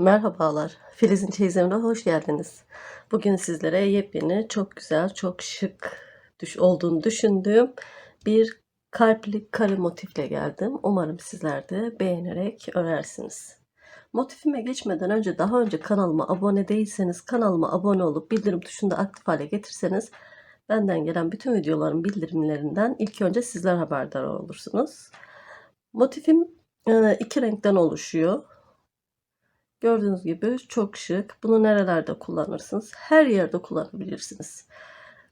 Merhabalar. Filiz'in çeyizimine hoş geldiniz. Bugün sizlere yepyeni, çok güzel, çok şık düş olduğunu düşündüğüm bir kalpli kare motifle geldim. Umarım sizler de beğenerek örersiniz. Motifime geçmeden önce daha önce kanalıma abone değilseniz kanalıma abone olup bildirim tuşunu da aktif hale getirseniz benden gelen bütün videoların bildirimlerinden ilk önce sizler haberdar olursunuz. Motifim iki renkten oluşuyor. Gördüğünüz gibi çok şık. Bunu nerelerde kullanırsınız? Her yerde kullanabilirsiniz.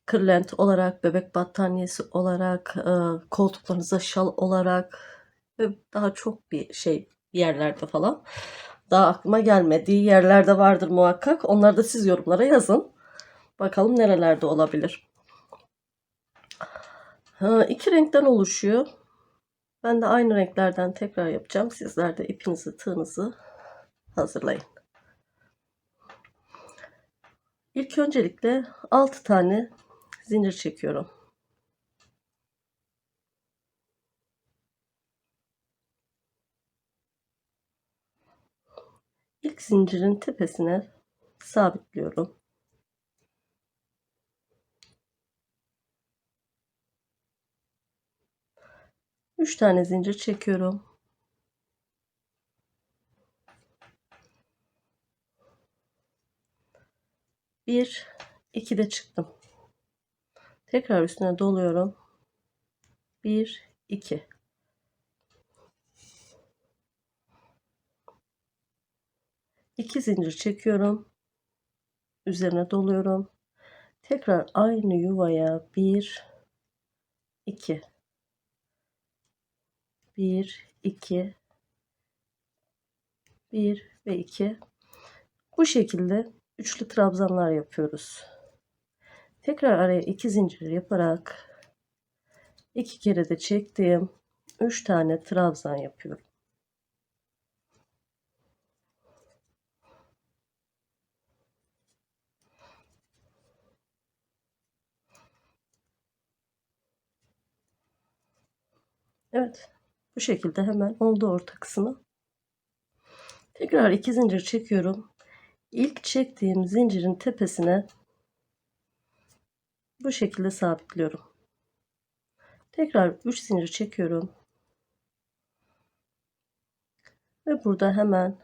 Kırlent olarak, bebek battaniyesi olarak, e, koltuklarınıza şal olarak ve daha çok bir şey yerlerde falan. Daha aklıma gelmediği yerlerde vardır muhakkak. Onları da siz yorumlara yazın. Bakalım nerelerde olabilir. Ha, iki renkten oluşuyor. Ben de aynı renklerden tekrar yapacağım. Sizler de ipinizi, tığınızı hazırlayın. İlk öncelikle 6 tane zincir çekiyorum. İlk zincirin tepesine sabitliyorum. Üç tane zincir çekiyorum. Bir, iki de çıktım. Tekrar üstüne doluyorum. Bir, iki. İki zincir çekiyorum. Üzerine doluyorum. Tekrar aynı yuvaya bir, iki. Bir, iki. Bir ve iki. Bu şekilde üçlü trabzanlar yapıyoruz. Tekrar araya iki zincir yaparak iki kere de çektiğim üç tane trabzan yapıyorum. Evet. Bu şekilde hemen oldu orta kısmı. Tekrar iki zincir çekiyorum. İlk çektiğim zincirin tepesine bu şekilde sabitliyorum. Tekrar 3 zincir çekiyorum. Ve burada hemen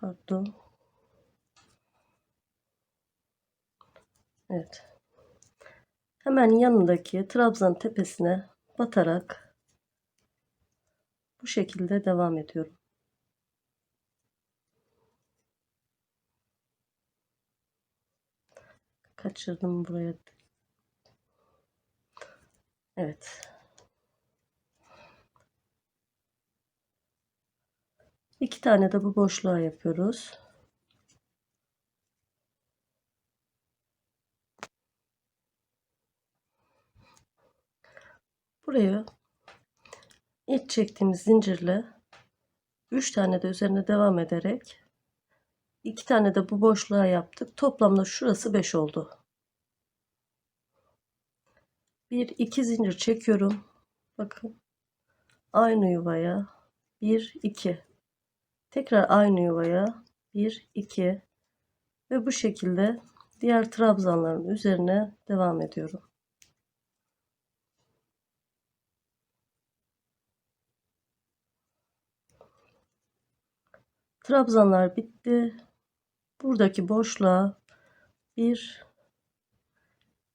pardon. Evet. Hemen yanındaki trabzan tepesine batarak bu şekilde devam ediyorum. Kaçırdım buraya. Evet. İki tane de bu boşluğa yapıyoruz. Buraya ilk çektiğimiz zincirle 3 tane de üzerine devam ederek 2 tane de bu boşluğa yaptık. Toplamda şurası 5 oldu. 1 2 zincir çekiyorum. Bakın. Aynı yuvaya 1 2. Tekrar aynı yuvaya 1 2 ve bu şekilde diğer trabzanların üzerine devam ediyorum. Trabzanlar bitti buradaki boşluğa bir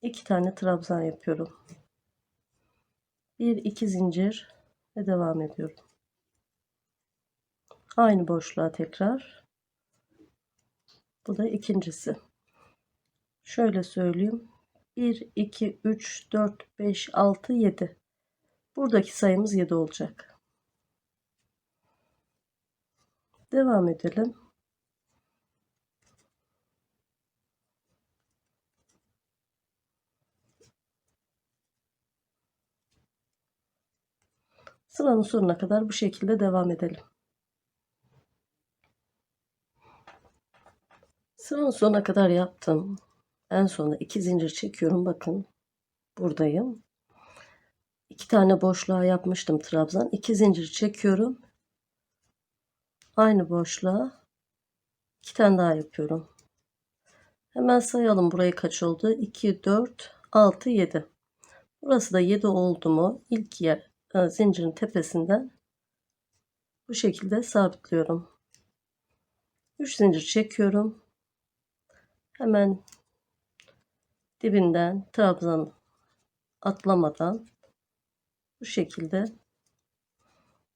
iki tane trabzan yapıyorum. Bir iki zincir ve devam ediyorum. Aynı boşluğa tekrar. Bu da ikincisi. Şöyle söyleyeyim. 1, 2, 3, 4, 5, 6, 7. Buradaki sayımız 7 olacak. Devam edelim. Sıranın sonuna kadar bu şekilde devam edelim. Sıranın sonuna kadar yaptım. En sonunda iki zincir çekiyorum. Bakın buradayım. İki tane boşluğa yapmıştım trabzan. İki zincir çekiyorum. aynı boşluğa iki tane daha yapıyorum. Hemen sayalım burayı kaç oldu? 2, 4, 6, 7. Burası da 7 oldu mu? İlk yer zincirin tepesinden bu şekilde sabitliyorum. 3 zincir çekiyorum. Hemen dibinden trabzan atlamadan bu şekilde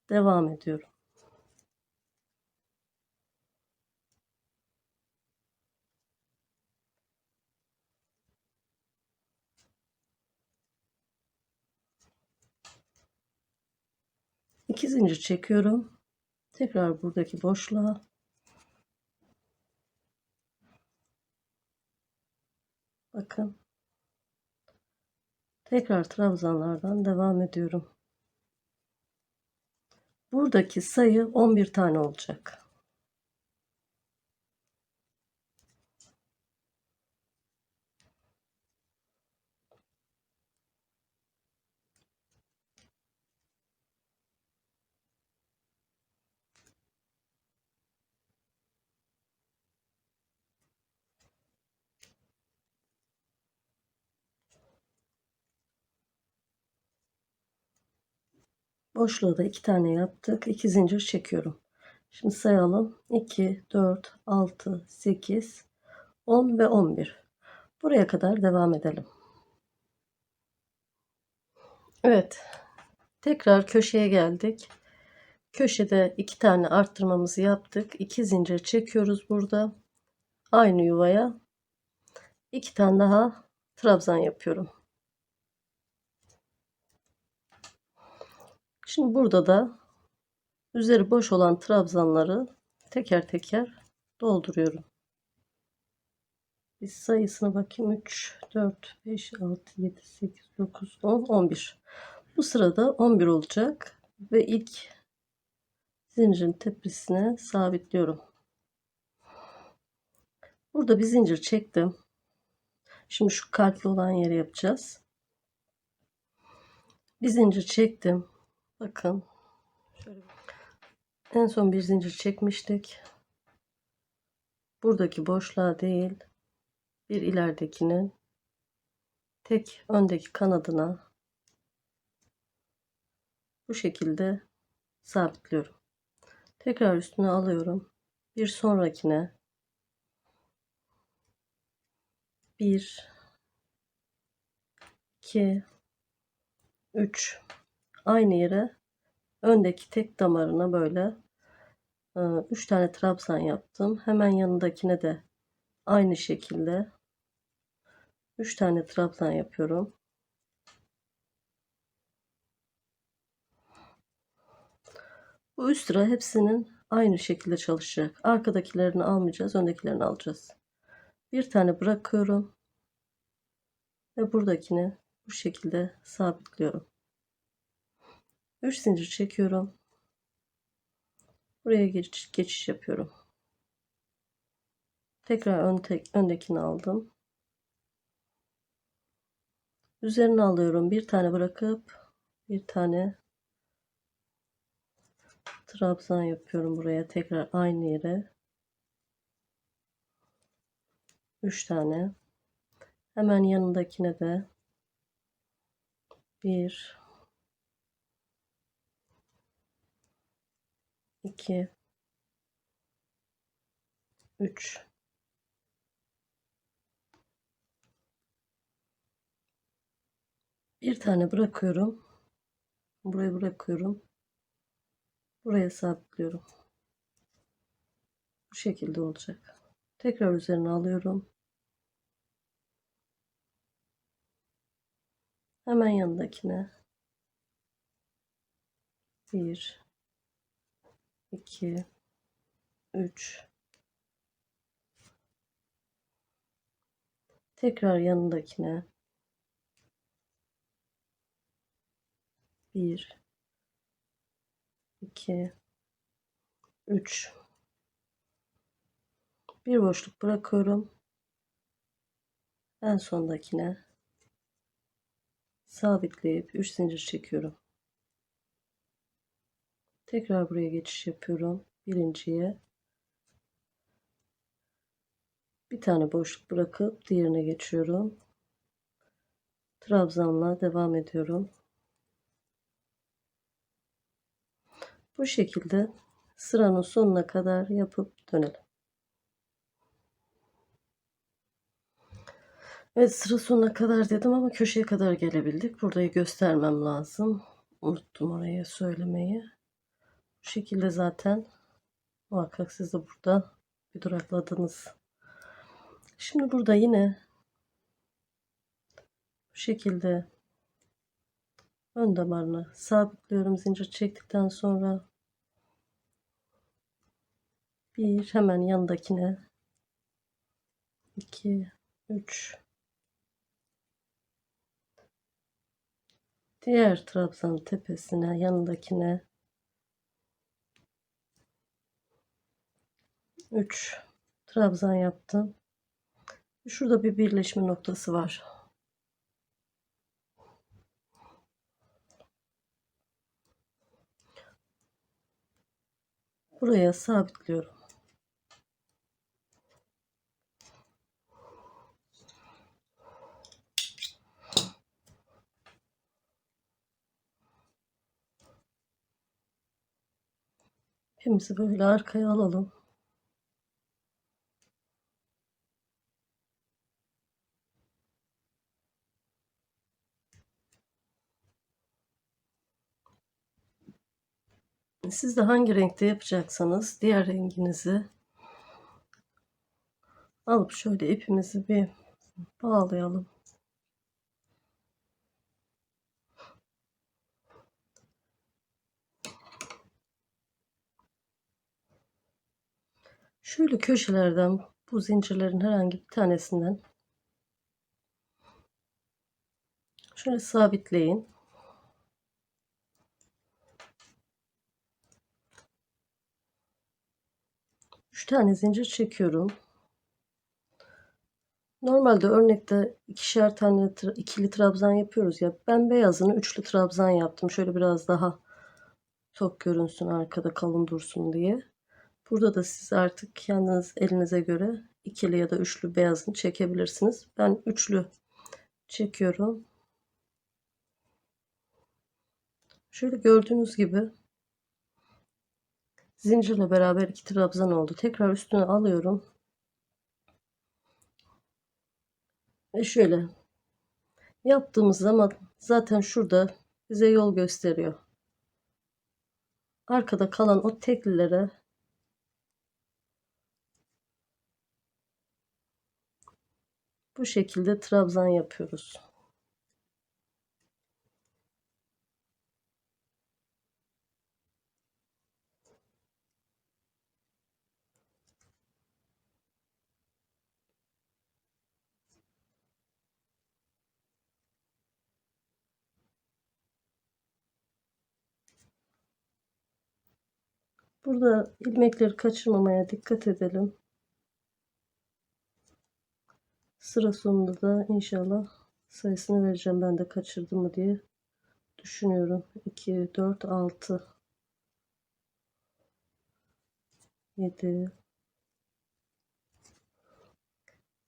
devam ediyorum. İki zincir çekiyorum. Tekrar buradaki boşluğa bakın tekrar trabzanlardan devam ediyorum. Buradaki sayı 11 tane olacak. Boşluğa da iki tane yaptık. 2 zincir çekiyorum. Şimdi sayalım. 2, 4, 6, 8, 10 ve 11. Buraya kadar devam edelim. Evet. Tekrar köşeye geldik. Köşede iki tane arttırmamızı yaptık. 2 zincir çekiyoruz burada. Aynı yuvaya. iki tane daha trabzan yapıyorum. Şimdi burada da üzeri boş olan trabzanları teker teker dolduruyorum. Bir sayısına bakayım. 3, 4, 5, 6, 7, 8, 9, 10, 11. Bu sırada 11 olacak ve ilk zincirin tepesine sabitliyorum. Burada bir zincir çektim. Şimdi şu kalpli olan yeri yapacağız. Bir zincir çektim. Bakın. Şöyle en son bir zincir çekmiştik. Buradaki boşluğa değil, bir ileridekinin tek öndeki kanadına bu şekilde sabitliyorum. Tekrar üstüne alıyorum. Bir sonrakine bir iki üç aynı yere öndeki tek damarına böyle 3 tane trabzan yaptım. Hemen yanındakine de aynı şekilde 3 tane trabzan yapıyorum. Bu üst sıra hepsinin aynı şekilde çalışacak. Arkadakilerini almayacağız, öndekilerini alacağız. Bir tane bırakıyorum ve buradakini bu şekilde sabitliyorum. 3 zincir çekiyorum. Buraya geçiş, geçiş yapıyorum. Tekrar ön tek, öndekini aldım. Üzerine alıyorum. Bir tane bırakıp bir tane trabzan yapıyorum buraya. Tekrar aynı yere. 3 tane. Hemen yanındakine de bir 2 3 bir tane bırakıyorum. Buraya bırakıyorum. Buraya sabitliyorum. Bu şekilde olacak. Tekrar üzerine alıyorum. Hemen yanındakine. Bir 2 3 tekrar yanındakine. 1 2 3 bir boşluk bırakıyorum. En sondakine. Sabitleyip 3 zincir çekiyorum Tekrar buraya geçiş yapıyorum. birinciye bir tane boşluk bırakıp diğerine geçiyorum. Trabzanla devam ediyorum. Bu şekilde sıranın sonuna kadar yapıp dönelim. Evet sıra sonuna kadar dedim ama köşeye kadar gelebildik. Burayı göstermem lazım. Unuttum oraya söylemeyi. Bu şekilde zaten. Muhakkak siz de burada bir durakladınız. Şimdi burada yine bu şekilde ön damarını sabitliyorum zincir çektikten sonra bir hemen yanındakine 2 3 diğer trabzan tepesine yanındakine 3 trabzan yaptım. Şurada bir birleşme noktası var. Buraya sabitliyorum. İpimizi böyle arkaya alalım. Siz de hangi renkte yapacaksanız diğer renginizi alıp şöyle ipimizi bir bağlayalım. Şöyle köşelerden bu zincirlerin herhangi bir tanesinden şöyle sabitleyin. 3 tane zincir çekiyorum. Normalde örnekte ikişer tane ikili trabzan yapıyoruz ya. Ben beyazını üçlü trabzan yaptım. Şöyle biraz daha tok görünsün arkada kalın dursun diye. Burada da siz artık kendiniz elinize göre ikili ya da üçlü beyazını çekebilirsiniz. Ben üçlü çekiyorum. Şöyle gördüğünüz gibi Zincirle beraber iki trabzan oldu. Tekrar üstüne alıyorum. Ve şöyle yaptığımız zaman zaten şurada bize yol gösteriyor. Arkada kalan o teklilere bu şekilde trabzan yapıyoruz. Burada ilmekleri kaçırmamaya dikkat edelim. Sıra sonunda da inşallah sayısını vereceğim ben de kaçırdım mı diye düşünüyorum. 2, 4, 6, 7,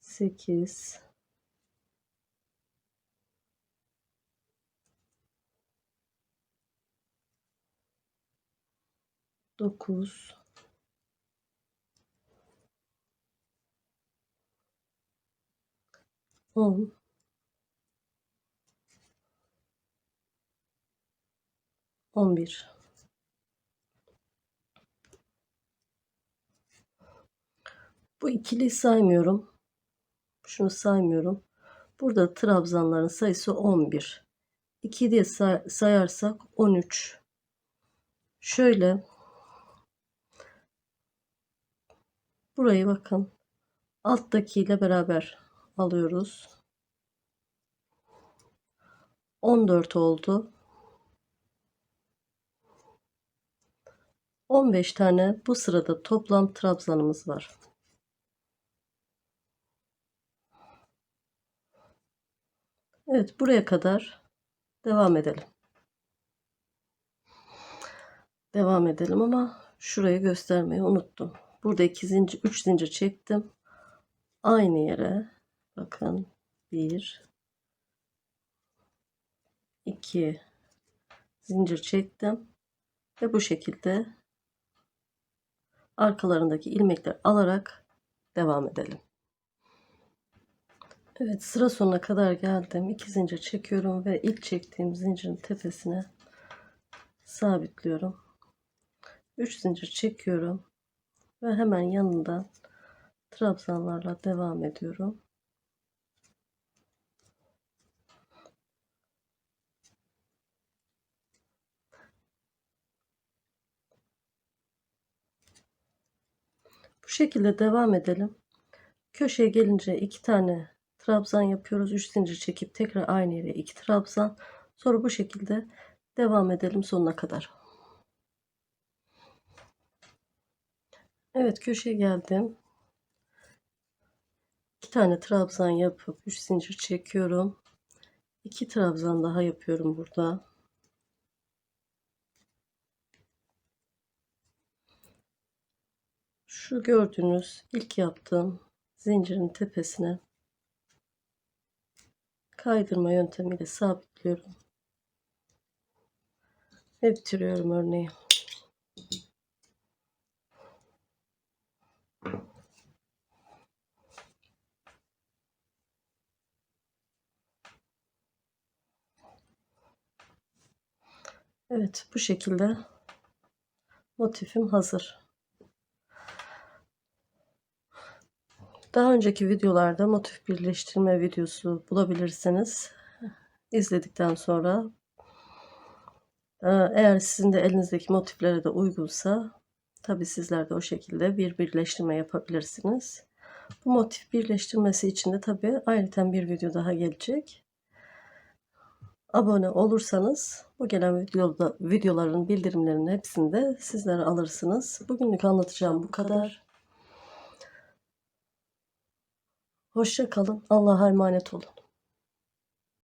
8, 9 10 11 Bu ikili saymıyorum. Şunu saymıyorum. Burada trabzanların sayısı 11. 2 diye say sayarsak 13. Şöyle Burayı bakın. Alttaki ile beraber alıyoruz. 14 oldu. 15 tane bu sırada toplam trabzanımız var. Evet buraya kadar devam edelim. Devam edelim ama şurayı göstermeyi unuttum. Burada iki zincir, üç zincir çektim. Aynı yere bakın bir, iki zincir çektim ve bu şekilde arkalarındaki ilmekler alarak devam edelim. Evet sıra sonuna kadar geldim. İki zincir çekiyorum ve ilk çektiğim zincirin tepesine sabitliyorum. 3 zincir çekiyorum ve hemen yanından trabzanlarla devam ediyorum. Bu şekilde devam edelim. Köşeye gelince iki tane trabzan yapıyoruz. 3 zincir çekip tekrar aynı yere iki trabzan. Sonra bu şekilde devam edelim sonuna kadar. Evet köşeye geldim. İki tane trabzan yapıp 3 zincir çekiyorum. 2 trabzan daha yapıyorum burada. Şu gördüğünüz ilk yaptığım zincirin tepesine kaydırma yöntemiyle sabitliyorum. Ve bitiriyorum örneği. Evet bu şekilde motifim hazır. Daha önceki videolarda motif birleştirme videosu bulabilirsiniz. İzledikten sonra e, eğer sizin de elinizdeki motiflere de uygunsa tabi sizler de o şekilde bir birleştirme yapabilirsiniz. Bu motif birleştirmesi için de tabi ayrıca bir video daha gelecek. Abone olursanız bu gelen videoda, videoların bildirimlerinin hepsini de sizlere alırsınız. Bugünlük anlatacağım bu kadar. Hoşça kalın. Allah'a emanet olun.